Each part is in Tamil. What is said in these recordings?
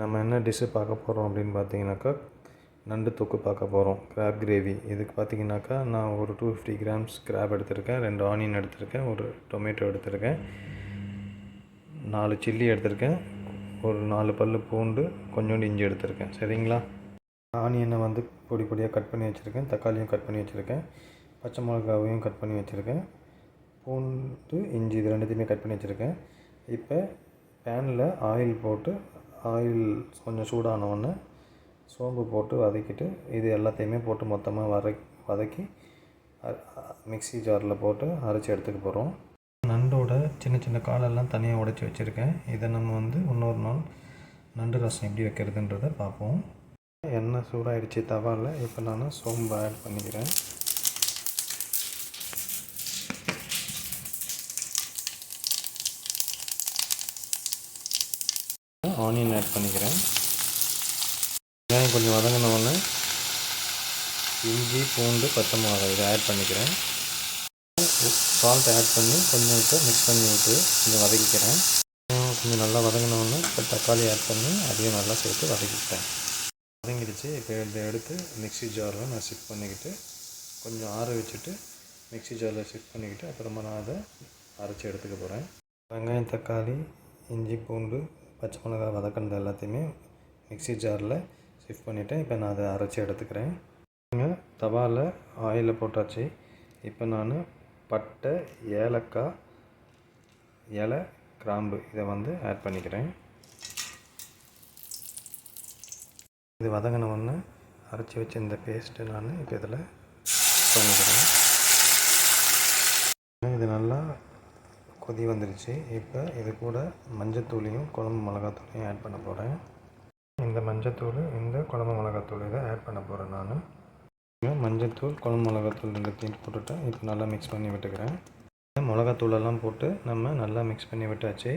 நம்ம என்ன டிஷ்ஷு பார்க்க போகிறோம் அப்படின்னு பார்த்தீங்கன்னாக்கா நண்டு தொக்கு பார்க்க போகிறோம் கிராப் கிரேவி இதுக்கு பார்த்தீங்கன்னாக்கா நான் ஒரு டூ ஃபிஃப்டி கிராம்ஸ் கிராப் எடுத்திருக்கேன் ரெண்டு ஆனியன் எடுத்திருக்கேன் ஒரு டொமேட்டோ எடுத்திருக்கேன் நாலு சில்லி எடுத்திருக்கேன் ஒரு நாலு பல் பூண்டு கொஞ்சோண்டு இஞ்சி எடுத்திருக்கேன். சரிங்களா? ஆனியனை வந்து பொடி பொடியாக கட் பண்ணி வச்சுருக்கேன் தக்காளியும் கட் பண்ணி வச்சுருக்கேன் பச்சை மிளகாவையும் கட் பண்ணி வச்சுருக்கேன் பூண்டு இஞ்சி இது ரெண்டுத்தையுமே கட் பண்ணி வச்சுருக்கேன். இப்போ பேனில் ஆயில் போட்டு ஆயில் கொஞ்சம் சூடான உடனே சோம்பு போட்டு வதக்கிட்டு இது எல்லாத்தையுமே போட்டு மொத்தமாக வர வதக்கி மிக்சி ஜாரில் போட்டு அரைச்சி எடுத்துக்க போகிறோம். நண்டோட சின்ன சின்ன காலெல்லாம் தனியாக உடைச்சி வச்சுருக்கேன். இதை நம்ம வந்து இன்னொரு நாள் நண்டு ரசம் எப்படி வைக்கிறதுன்றதை பார்ப்போம். எண்ணெய் சூடாயிடுச்சு தவாவில் இப்போ நான் சோம்பு ஆட் பண்ணிக்கிறேன். ஆனியன் ஆட் பண்ணிக்கிறேன். வெங்காயம் கொஞ்சம் வதங்கினோடனே இஞ்சி பூண்டு பச்சை மிளகாய் இதை ஆட் பண்ணிக்கிறேன். சால்ட் ஆட் பண்ணி கொஞ்சம் இப்போ மிக்ஸ் பண்ணி விட்டு கொஞ்சம் வதக்கிக்கிறேன். கொஞ்சம் நல்லா வதங்கினோடனே இப்போ தக்காளி ஆட் பண்ணி அதையும் நல்லா சேர்த்து வதக்கிக்கிட்டேன் வதங்கிடுச்சு. இப்போ இதை எடுத்து மிக்ஸி ஜாரில் நான் ஷிஃப்ட் பண்ணிக்கிட்டு கொஞ்சம் ஆற வச்சுட்டு மிக்ஸி ஜாரில் ஷிஃப்ட் பண்ணிக்கிட்டு அப்புறமா நான் அதை அரைச்சி எடுத்துக்க போகிறேன் வெங்காயம் தக்காளி இஞ்சி பூண்டு பச்சை மிளகாய் வதக்கினது எல்லாத்தையுமே மிக்ஸி ஜாரில் ஷிஃப்ட் பண்ணிவிட்டேன் இப்போ நான் அதை அரைச்சி எடுத்துக்கிறேன். தவாவில் ஆயிலில் போட்டாச்சு. இப்போ நான் பட்டை ஏலக்காய் இலை கிராம்பு இதை வந்து ஆட் பண்ணிக்கிறேன். இது வதங்கின ஒன்று அரைச்சி வச்ச இந்த பேஸ்ட்டு நான் இப்போ இதில் பண்ணிக்கிறேன். இது நல்லா கொதி வந்துருச்சு. இப்போ இது கூட மஞ்சத்தூளையும் குழம்பு மிளகாத்தூளையும் ஆட் பண்ண போகிறேன் இந்த மஞ்சத்தூள் இந்த குழம்பு மிளகாத்தூள் இதை ஆட் பண்ண போகிறேன் நான். மஞ்சத்தூள் குழம்பு மிளகாத்தூள் ரெண்டுத்தையும் போட்டுவிட்டு இப்போ நல்லா மிக்ஸ் பண்ணி விட்டுக்கிறேன். மிளகாத்தூளெல்லாம் போட்டு நம்ம நல்லா மிக்ஸ் பண்ணி விட்டாச்சு.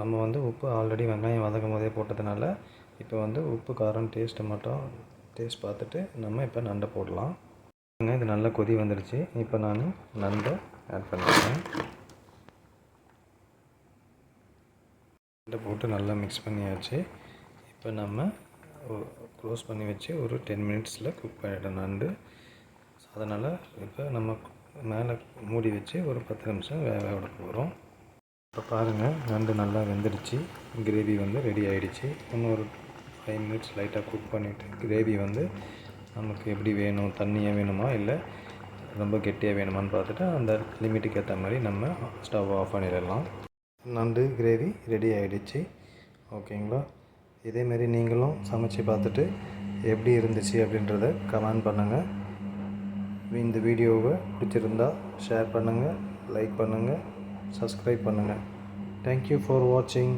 நம்ம வந்து உப்பு ஆல்ரெடி வெங்காயம் வதக்கும் போதே போட்டதுனால இப்போ வந்து உப்பு காரம் டேஸ்ட்டு மட்டும் டேஸ்ட் பார்த்துட்டு நம்ம இப்போ நண்டை போடலாம். இது நல்லா கொதி வந்துடுச்சு இப்போ நான் நண்டை ஆட் பண்ணிக்கிறேன். இதை போட்டு நல்லா மிக்ஸ் பண்ணியாச்சு. இப்போ நம்ம க்ளோஸ் பண்ணி வச்சு ஒரு டென் மினிட்ஸில் குக் பண்ணிவிட்டோம் நண்டு. அதனால் இப்போ நம்ம மேலே மூடி வச்சு ஒரு பத்து நிமிஷம் வேக விட போகிறோம் இப்போ பாருங்கள் நண்டு நல்லா வெந்துடுச்சு. கிரேவி வந்து ரெடி ஆகிடுச்சு இன்னொரு ஃபைவ் மினிட்ஸ் லைட்டாக குக் பண்ணிவிட்டு கிரேவி வந்து நமக்கு எப்படி வேணும் தண்ணியாக வேணுமா இல்லை ரொம்ப கெட்டியாக வேணுமான்னு பார்த்துட்டு அந்த லிமிட்டுக்கு ஏற்ற மாதிரி நம்ம ஸ்டவ் ஆஃப் பண்ணிடலாம். நண்டு கிரேவி ரெடி ஆகிடுச்சு ஓகேங்களா? இதேமாரி நீங்களும் சமைச்சு பார்த்துட்டு எப்படி இருந்துச்சு அப்படின்றத கமெண்ட் பண்ணுங்கள் இந்த வீடியோவை பிடிச்சிருந்தா ஷேர் பண்ணுங்கள் லைக் பண்ணுங்கள் சப்ஸ்கிரைப் பண்ணுங்கள் தேங்க்யூ ஃபார் வாட்சிங்